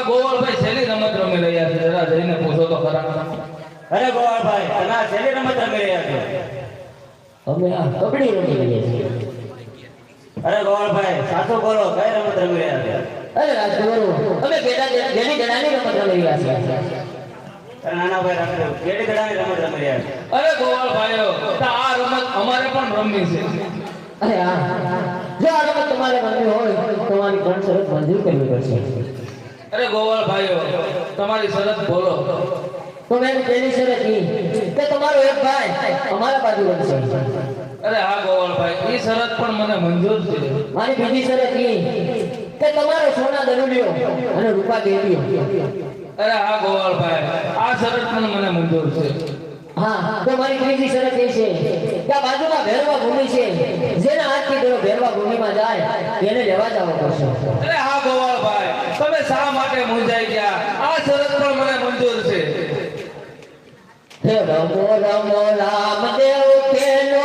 આપણા ગોવાળભાઈ શેની રમત રમી રહ્યા છે. જરા જઈને પૂછો તો ખરા. અરે ગોવાળભાઈ તના શેની રમત રમી રહ્યા છે. અમે આ કબડ્ડી રમી રહ્યા છીએ. અરે ગોવાળભાઈ સાચું બોલો કઈ રમત રમી રહ્યા છે? અરે રાજગુરુ અમે ગેડા ગેડી ગેડાની રમત રમી રહ્યા છીએ. અરે ગોવાળ ભાઈઓ આ રમત અમારે પણ રમવી છે. અરે હા જો આ રમત તમારે રમવી હોય તમારી ઘણ સરસ મંજૂર કરવી પડશે. અરે ગોવાળ ભાઈઓ તમારી શરત બોલો. તો મેં પહેલી શરત ઈ કે તમારો એક ભાઈ અમારા બાજુ બનશે અરે હા ગોવાળ ભાઈ એ શરત પણ મને મંજૂર છે. મારી બીજી શરત ઈ કે તમારો સોના દરુલિયો અને રૂપા દેવીઓ. અરે હા ગોવાળ ભાઈ આ શરત પણ મને મંજૂર છે. હા તો મારી ત્રીજી શરત એ છે કે બાજુમાં ભેરવા ભૂમિ છે. જેના હાથથી તેઓ ભેરવા ભૂમિમાં જાય એને લેવા જવો પડશે. અરે હા ગોવાળ ભાઈ તમે શા માટે મૂંઝાઈ ગયા? આ શરત પણ મને મંજૂર છે. હે રમો રમો રામદેવ ખેલો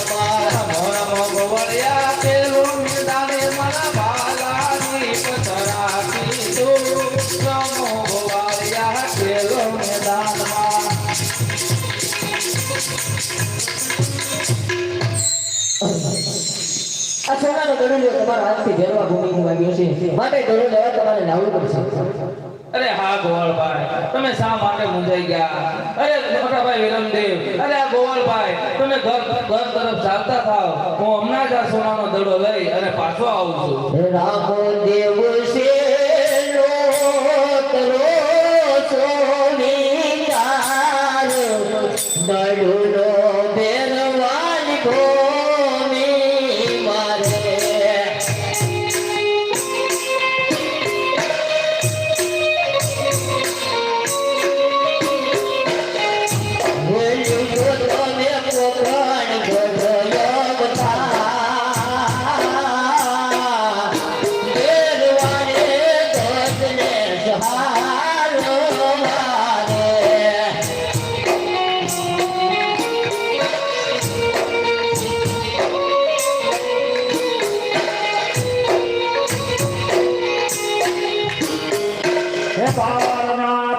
આ તમારા હાથથી ભેરવા ભૂમિ માંગ્યો છે. માટે દડો તમારે નાવું પડશે અરે હા ગોવાળભાઈ તમે શા માટે મૂંઝાઈ ગયા? અરે મોટાભાઈ વિરમદેવ અરે આ ગોવાળભાઈ તમે ઘર ઘર તરફ ચાલતા થાવ. હું હમણાં જ આ સોનાનો દડો લઈ અને પાછો આવું છું. રાખો દેવ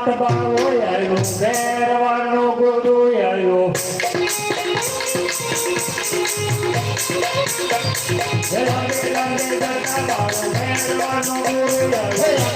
બાળનાથ બાવો આવ્યો ભેરવાનો ગુરુ આવ્યો ભેરવાનો ગુરુ આવ્યો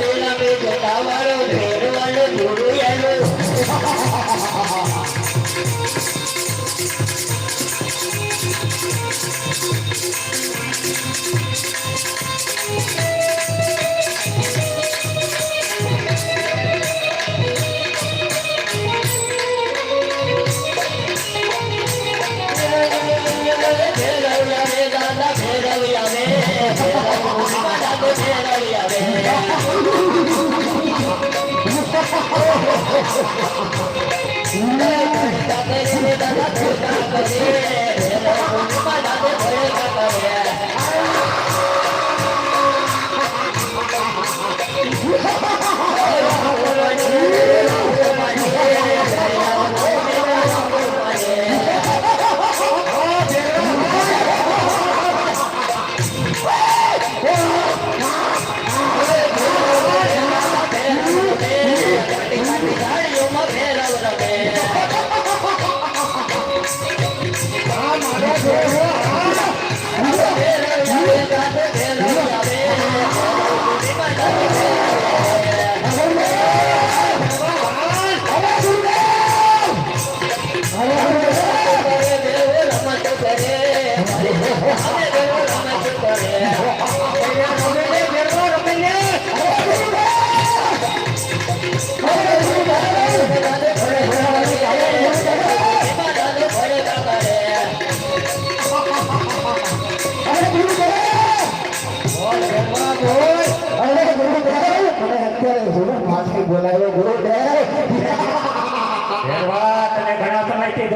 ભેરવા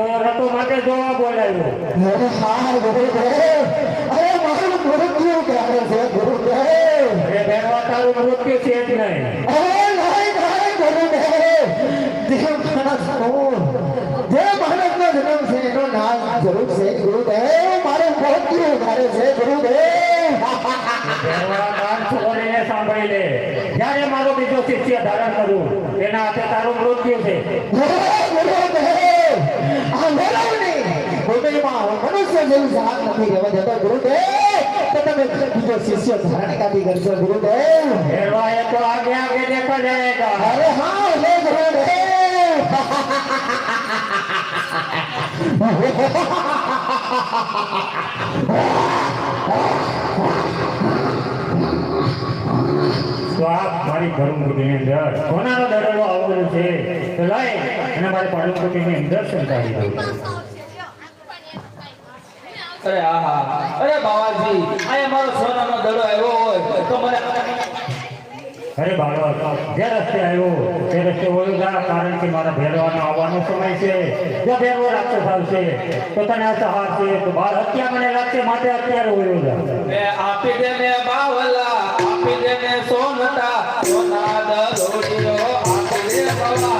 માટે જોવા બોલાવ્યો અરે મારું મૃત્યુ ક્યારે છે? અરે ભેરવા તારું મૃત્યુ છે જ નહીં. અરે નહીં નહીં ગુરુદેવ દેવ માણસ હું જે માણસનો જન્મ છે એનો નામ જરૂર છે. ગુરુદેવ મારું મૃત્યુ ક્યારે છે ગુરુદેવ ભેરવા કાન છોડીને સાંભળી લે જ્યારે મારો બીજો શિષ્ય ધારણ કરું એના હાથે તારું મૃત્યુ છે. મનુષ્ય જેવું જાત નથી રહેવા દેતો. ગુરુદેવ તો તમે બીજો શિષ્ય ધારણ કાઢી કરશો ગુરુદેવ. ભેરવા તો આગે આગે દેખા જાયેગા અરે હા હે ગુરુદેવ. તો આ મારી ધર્મપુટીની અંદર. સોનાનો દડલો આવેલો છે. તો લઈ અને મારી ની અંદર સંતાડી દઉં. અરે આહા અરે બાવાજી આ મારો સોનાનો દડો આવ્યો હોય તો મને અરે બાળક જે રસ્તે આવ્યો તે રસ્તે વળ્યો જા કારણ કે મારા ભેરવાનો આવવાનો સમય છે. જો ભેરવો રાક્ષસ આવશે તો તને સહાર છે તો બાળ હત્યા મને લાગશે માટે અત્યારે વળ્યો જા. મે આપી દે ને બાવલા આપી દે મે સોનતા સોના દરોડીઓ આપી દે બાવાજી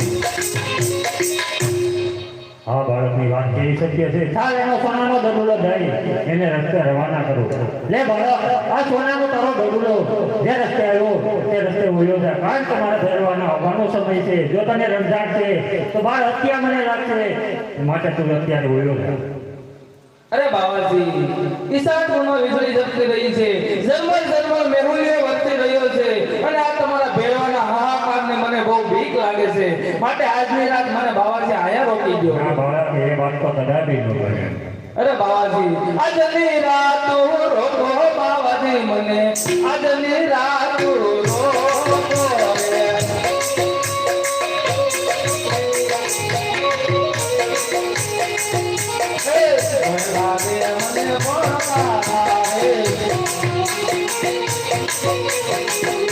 છે બાળકને વાત કેવી સત્ય છે? ચાલ, એનો સોનાનો દડુલો દઈ એને રસ્તે રવાના કરો લે બાળક, આ સોનાનો તારો દડુલો જે રસ્તે આવ્યો, તે રસ્તે ઉયો જા કારણ તમારે ફેરવાનો આવવાનો સમય છે. જો તને રમઝાટ છે તો બાળ હત્યા મને લાગશે. માટે તું અત્યારે ઉયો જા અરે બાવાજી ઈશાનપુરમાં વીજળી ઝબકી રહી છે. ઝરમર ઝરમર મેહુલિયો વર્તી રહ્યો છે. અને આ તમારા ભેરવાના હાહાકારને મને બહુ બીક લાગે છે. માટે આજની રાત મને બાવાજી રોકી ના બાળા એ વાત તો કદાપી ન કરે અરે બાવાજી આજની રાત રોગો બાવાજી મને આજની રાત રોગો Thank હે,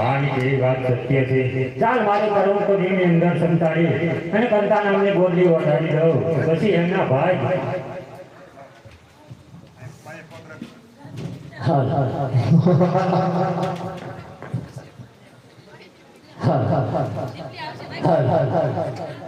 આની કેવી વાત સત્ય છે? ચાલ, મારી કર્મપુરીની અંદર સંતાડી અને કંતા નામની ગોદડી વધારી દઉં. પછી એમના ભાઈ. હા હા હા. હા હા હા.